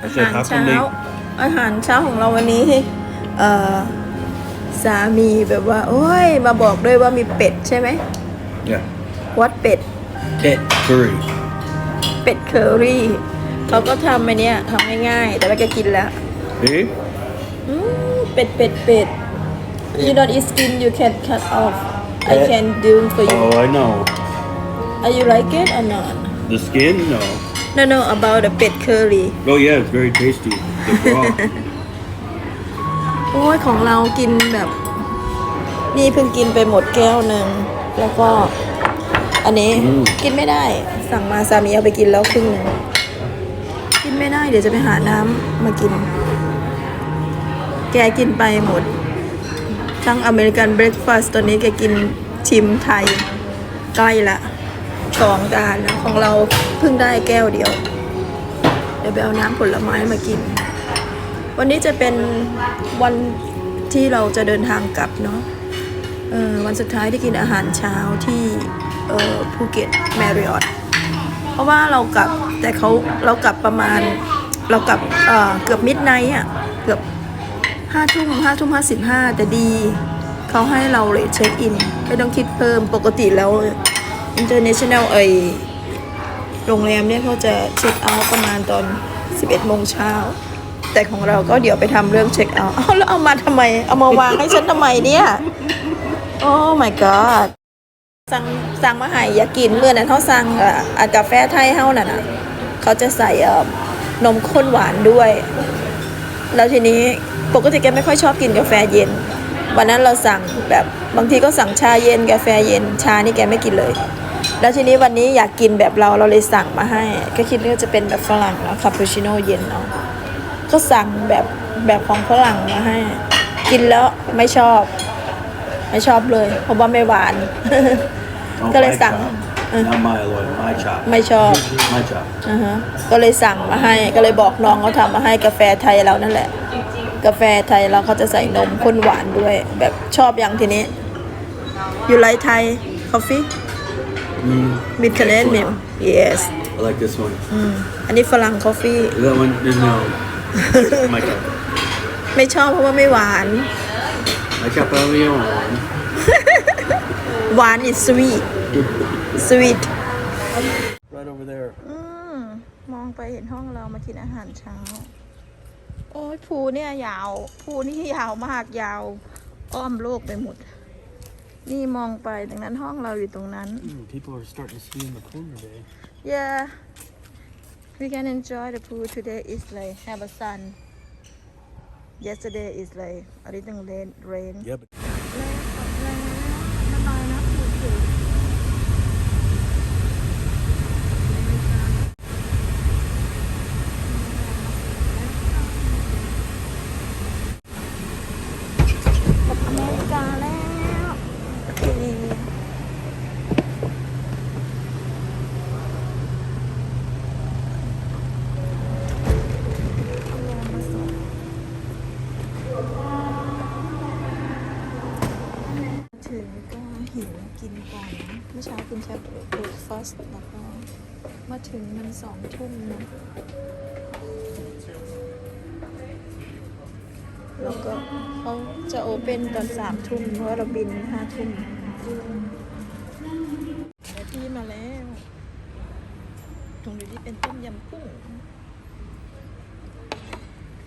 I อา said, หาร how เช้า come they อาหารเช้าของเราวันนี้เอ่อสามีแบบว่า โอ้ย มาบอกด้วยว่ามีเป็ดใช่ไหม Yeah. วัดเป็ด Pet curry. เป็ดเคอรี่เขาก็ทำไอเนี้ยทำง่ายๆแต่ว่าแกกินแล้ว See? อืมเป็ดเป็ดเป็ด you don't eat skin you can cut off I can do for you Oh, I know. are you like it or not The skin? No. No no about the เป็ด curry Oh, yeah, it's very tasty. The broth. โอ้ยของเรากินแบบ นี่เพิ่งกินไปหมดแก้วหนึ่ง แล้วก็ อันนี้อืม กินไม่ได้ สั่งมาสามีเอาไปกินแล้วครึ่งหนึ่งกินไม่ได้ เดี๋ยวจะไปหาน้ำมากิน แกกินไปหมด ทั้งอเมริกันเบรคฟาสต์ตอนนี้แกกินชิมไทยใกล้ละ สองจานแล้วของเราเพิ่งได้แก้วเดียว เดี๋ยวไปเอาน้ำผลไม้มากิน วันนี้จะเป็นวันที่เราจะเดินทางกลับเนาะออวันสุดท้ายที่กินอาหารเช้าที่ภูเก็ตแมริออตเพราะว่าเรากลับแต่เขาเรากลับประมาณเรากลับเเกือบมิดไนท์อะเกือบห้าทุ่มห้าทุ่มห้าสิบห้าแต่ดี เขาให้เราเลยเช็คอิน ไม่ต้องคิดเพิ่มปกติแล้ว international เอยโรงแรมเนี่ยเขาจะเช็คเอาท์ประมาณตอน 11โมงเช้า แต่ของเราก็เดี๋ยวไปทำเรื่องเช็คเอาท์เอาแล้วเอามาทำไม เอามาวางให้ฉันทำไมเนี่ย โอ้ my god สั่งสั่งมาให้อยากกินเมื่อนั้นเขาสั่งอะกาแฟไทยเฮานั่นน่ะเขาจะใส่เอ่อนมข้นหวานด้วย แล้วทีนี้ปกติแกไม่ค่อยชอบกินกาแฟเย็น วันนั้นเราสั่งแบบบางทีก็สั่งชาเย็นกาแฟเย็นชานี่แกไม่กินเลย แล้วทีนี้วันนี้อยากกินแบบเราเราเลยสั่งมาให้ ก็คิดว่าจะเป็นแบบฝรั่งเนาะคาปูชิโน่เย็นเนาะก็สั่งแบบแบบของฝรั่งมาให้ กินแล้วไม่ชอบ ไม่ชอบเลย เพราะว่าไม่หวาน Oh, ก็เลย my สั่ง chop. เออ Not my Lloyd, my chop. ไม่ชอบ My chop. อ่าฮะก็เลยสั่งมาให้ ก็เลยบอกน้องเขาทำมาให้กาแฟไทยเรานั่นแหละ กาแฟไทยเราเขาจะใส่นมข้นหวานด้วย แบบชอบอย่างทีนี้ you like Thai coffee Mm, with Canadian milk yes I like this one. อืมอันนี้ฝรั่ง coffee That one, no. my chop. ไม่ชอบเพราะว่าไม่หวาน My chop only on. หวาน is sweet sweet Right over there. อืมมองไปเห็นห้องเรามากินอาหารเช้า โอ้ยภูเนี่ยยาวภูนี่ยาวมากยาว อ้อมโลกไปหมด นี่มองไปดังนั้นห้องเราอยู่ตรงนั้น Mm, people are starting to ski in the pool today. yeah we can enjoy the pool today is like have a sun yesterday is like a little rain rain Yeah, but อเมริกาแล้วโอเคเอาลงมาส่งถึงก็หิว กินก่อนนะเมื่อเช้ากินแค่เบรคฟาสต์แล้วก็มาถึงมันสองทุ่มนะแล้วก็เขาจะโอเปนตอนสามทุ่มเพราะเราบินห้าทุ่มพี่มาแล้วตรงนี้เป็นต้มยำกุ้ง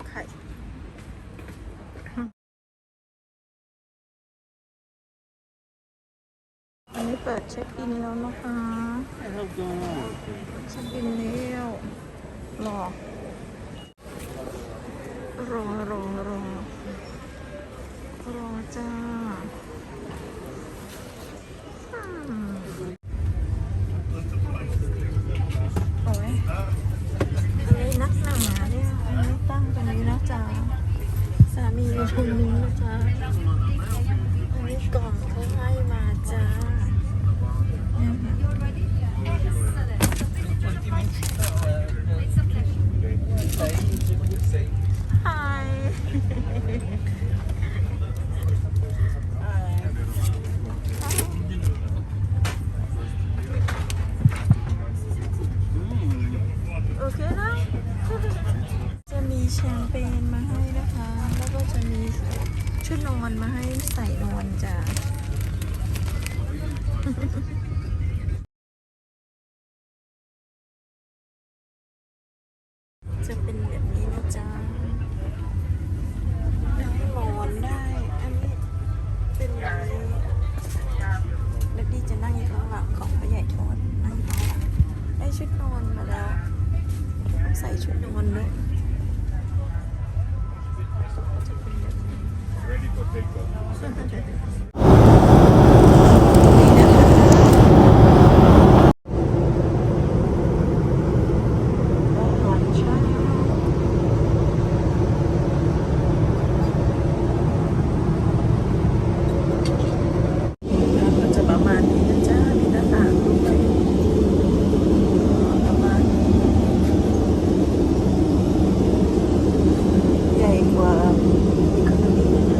ไข่ เช็คอินแล้วนะคะเช็คอินแล้วรอรอรอรอรอจ้าโอ้ยอะไรนักหนาเนี่ยไม่ตั้งตรงนี้นะจ๊ะสามีอยู่ตรงนี้นะจ๊ะอันนี้กล่องเขาให้มา แชมเปญมาให้นะคะ แล้วก็จะมีชุดนอนมาให้ใส่นอนจ้ะจะเป็นแบบนี้นะจ๊ะได้หมอนได้ อันนี้เป็นแบบนี้แล้วดีจะนั่งอยู่ข้างหลังของพ่อใหญ่ทอดนั่งข้างหลังได้ชุดนอนมาแล้ว ใส่ชุดนอนด้วย จะเป็นแบบนี้นี่นะคะอาหารเช้า ก็จะประมาณนี้นะจ๊ะมีหน้าต่างด้วยประมาณนี้ใหญ่กว่าอีกคนนี้นะ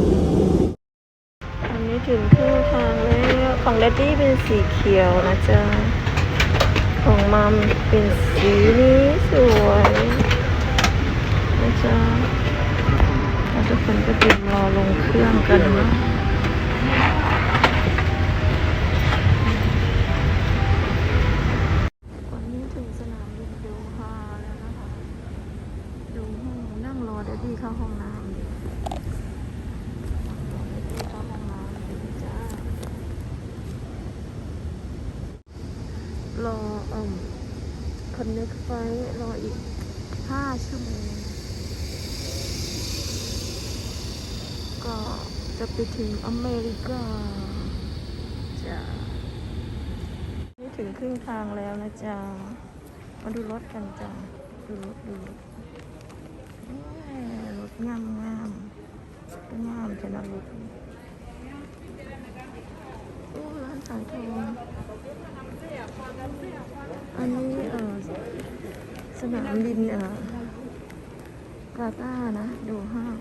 อันนี้ถึงครึ่งทางแล้วของเลดดี้เป็นสีเขียวนะจ๊ะ ของมัมเป็นสีนี้สวยนะจ๊ะแล้วทุกคนก็เตรียมรอลงเครื่องกันเนาะ วันนี้ถึงสนามบินโดฮาแล้วนะคะดูห้องนั่งรอเดดดี้เข้าห้องน้ำอยู่รอเดดดี้เข้าห้องน้ำอยู่จ้ารอเอ่มคอนเน็กไฟรออีกห้าชั่วโมง ก็จะ ไปถึงอเมริกาจ้านี่ถึงครึ่งทางแล้วนะจ๊ะมาดูรถกันจ้ะดูรถดูรถรถงามงามงามขนารถโอ้ร้านสายทองอันนี้เออสนามบินเออกาตานะ ดูห้าง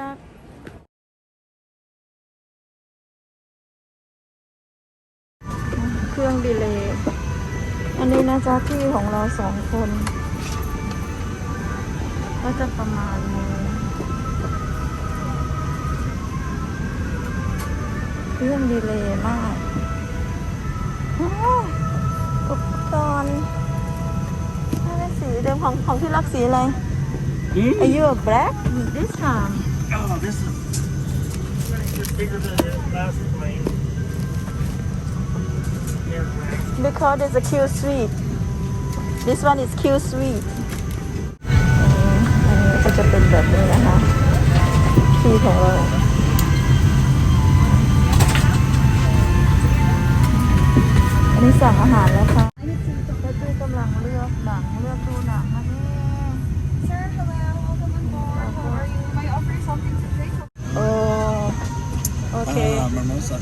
รักเครื่องดีเลย์อันนี้นะจ๊ะที่ของเราสองคน ก็จะประมาณนี้เครื่องดีเลย์มากโอ้อุปกรณ์ไม่ได้สีเดิมของของที่รักสีอะไร Hmm? Are you a black this time Oh, this is it's bigger than the last plane. because it's a Q suite this one is Q suite อันนี้ก็จะเป็นแบบนี้นะคะ ที่ของเรา อันนี้สั่งอาหารแล้วค่ะ uh, mimosa.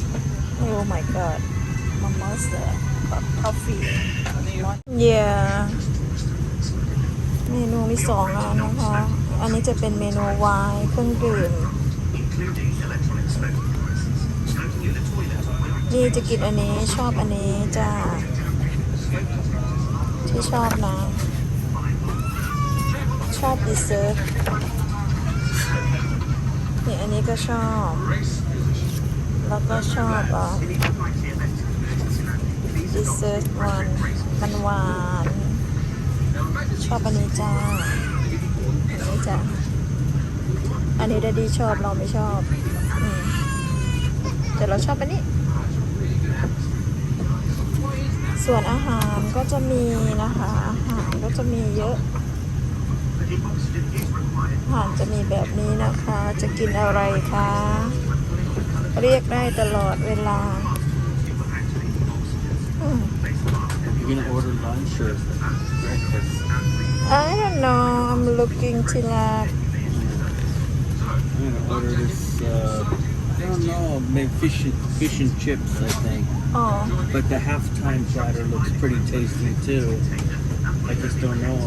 Oh my god mimosa coffee yeah เมนูมีสองอันนะคะ อันนี้จะเป็นเมนูไวน์เครื่องดื่ม นี่จะกินอันนี้ชอบอันนี้จ้าที่ชอบนะ ชอบดีเซอร์นี่อันนี้ก็ชอบ แล้วก็ชอบอะดีเซอร์วันมันหวาน ชอบอันนี้จ้า อันนี้จ้า อันนี้ดดดี้ชอบเราไม่ชอบอแต่เราชอบอันนี้ ส่วนอาหารก็จะมีนะคะ อาหารก็จะมีเยอะอาหารจะมีแบบนี้นะคะ จะกินอะไรคะ เรียกได้ตลอดเวลาอืม You gonna order lunch or breakfast? I don't know I'm looking to like I'm gonna order this. Uh, I don't know, maybe fish and, fish and chips. I think. oh But the halftime platter looks pretty tasty too. I just don't know.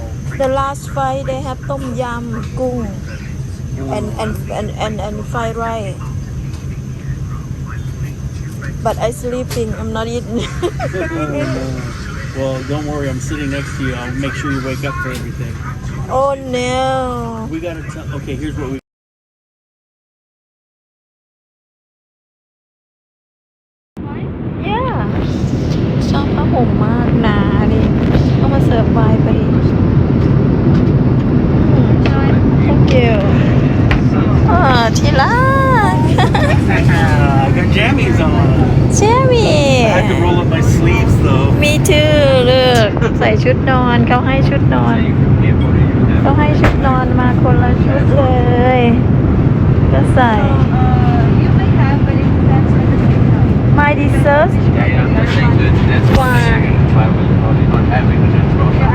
the last fight they have ต้มยำกุ้ง and and and and and fried rice but I'm sleeping I'm not eating well, don't worry. I'm sitting next to you. I'll make sure you wake up for everything. oh no We gotta tell. Okay, here's what we. ชื่อเลือกใส่ชุดนอนเขาให้ชุดนอนเขาให้ชุดนอนมาคนละชุดเลย ก็ใส่ Uh, you may have, but it depends on the signal. my dessert Yeah, yeah, I'm saying that that's what Why? they're gonna try with probably not having the program.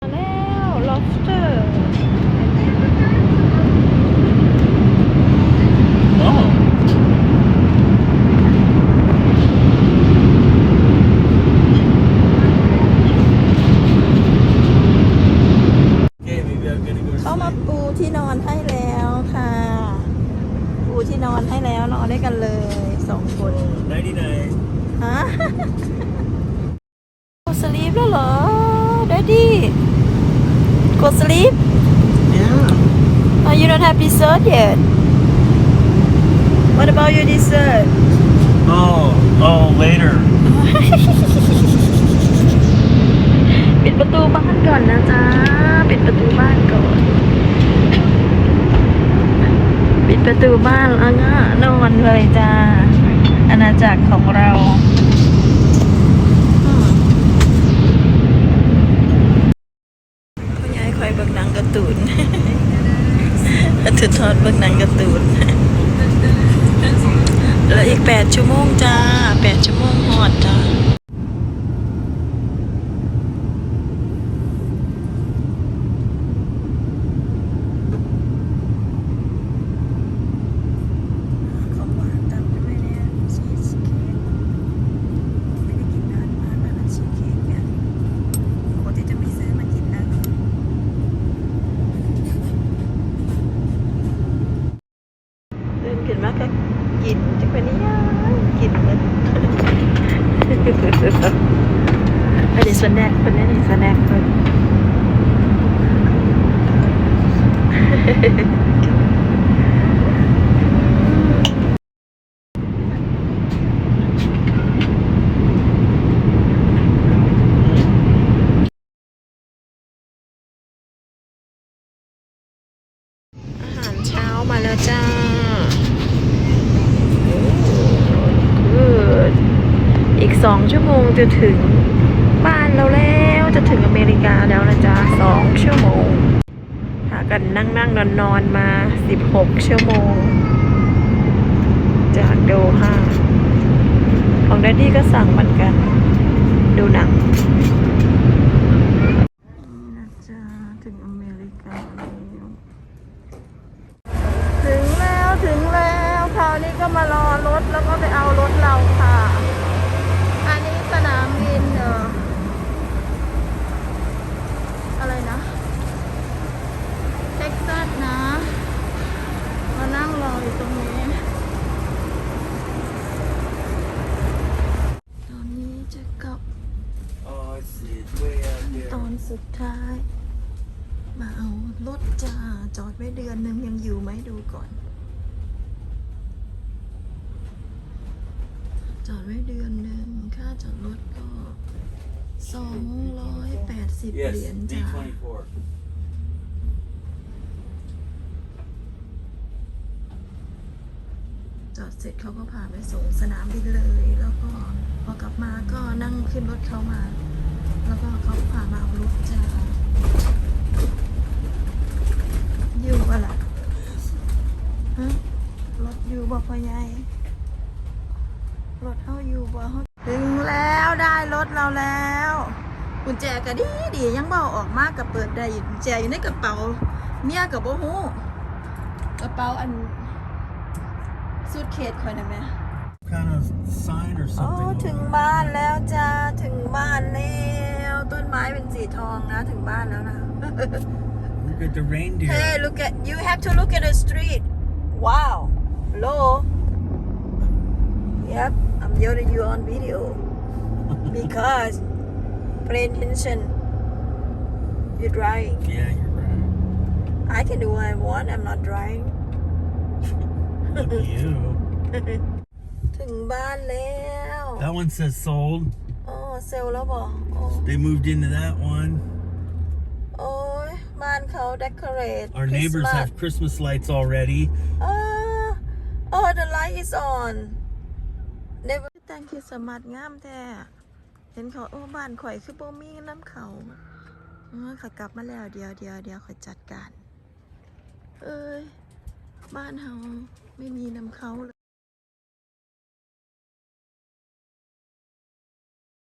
มาแล้ว lobster Oh. Okay, maybe I'm gonna go เขามา sleep. ปูที่นอนให้แล้วค่ะ ปูที่นอนให้แล้วนอนด้วยกันเลยสองคน 99. ฮะ กดสลีปแล้วเหรอ d ดดดี้กดสลีป Yeah. Oh, you don't have dessert yet. What about your dessert? Oh, oh, later. ปิดประตูบ้านก่อนนะจ๊ะ ปิดประตูบ้านก่อน ปิดประตูบ้านแล้วก็นอนเลยจ้าอาณาจักรของเราอืมคุณยายคอย ตูนการ์ตูนถือทอดเบื้องหนังกระตูนแล้วอีกแปดชั่วโมงจ้าแปดชั่วโมงหอดจ้า ของหวานตามด้วยเนี่ยชีสเค้กไม่ได้กินนานมากแล้วนะชีสเค้กเนี่ยปกติจะไม่ซื้อมากินนะเดินขึ้นมาก็กินจักเป็นนิยามกินเหมือน อันนี้สแน็คเป็นอันนี้สแน็คเป็น อาหารเช้ามาแล้วจ้า Good อีกสองชั่วโมง จะถึงบ้านเราแล้วจะถึงอเมริกาแล้วนะจ๊ะสองชั่วโมงพากันนั่งนั่งนอนนอนมาสิบหกชั่วโมง จากโดฮาของแดดดี้ก็สั่งเหมือนกัน ดูหนัง นี่นะจ๊ะ ถึงอเมริกาแล้ว ถึงแล้วถึงแล้วคราวนี้ก็มารอรถแล้วก็ไปเอารถเราค่ะ อันนี้สนามบินเอออะไรนะ เท็กซัสนะ มานั่งรออยู่ตรงนี้ ตอนนี้จะกลับ Oh, I see. It's way out ต there. อนสุดท้าย มาเอารถจ้า จอดไว้เดือนหนึ่งยังอยู่ไหมดูก่อน จอดไว้เดือนหนึ่งค่าจอดรถก็สองร้อยแปดสิบ Yes, เหรียญจ้า D24. จอดเสร็จเขาก็พาไปส่งสนามบินเลย แล้วก็พอกลับมาก็นั่งขึ้นรถเขามา แล้วก็เขาพามาเอารถจ้าอยู่ปะล่ะฮะรถอยู่บ่พ่อใหญ่รถเขาอยู่บ่เขาถึงแล้วได้รถเราแล้ว กุญแจก็ดีดียังเบาออกมากกับเปิดได้อยู่กุญแจอยู่ในกระเป๋า เมียกับโบหูกระเป๋าอันสูทเคสคอยนะแม่ Kind of sign or โอ้ something. ถึงบ้านแล้วจ้าถึงบ้านแล้วต้นไม้เป็นสีทองนะถึงบ้านแล้วนะ Look at the reindeer. Hey look at you have to look at the street Wow. Hello. Yep, I'm yelling you on video because pay attention. You're driving. Yeah, you're right. I can do what I want. I'm not driving. Look at you. ถึงบ้านแล้ว That one says sold. อ๋อเซลแล้วบอกโอ้ They moved into that one. โอ้ยบ้านเขา decorate Our neighbors Christmas. have Christmas lights already. Oh, oh, the light is on. Never thank you so much งามแท้ เห็นเขาโอ้บ้านข่อยคือโบมีน้ำเขาเออเขากลับมาแล้วเดียวเดียวเดียวข่อยจัดการ เอ้ย บ้านเฮาไม่มีน้ำเขาเลย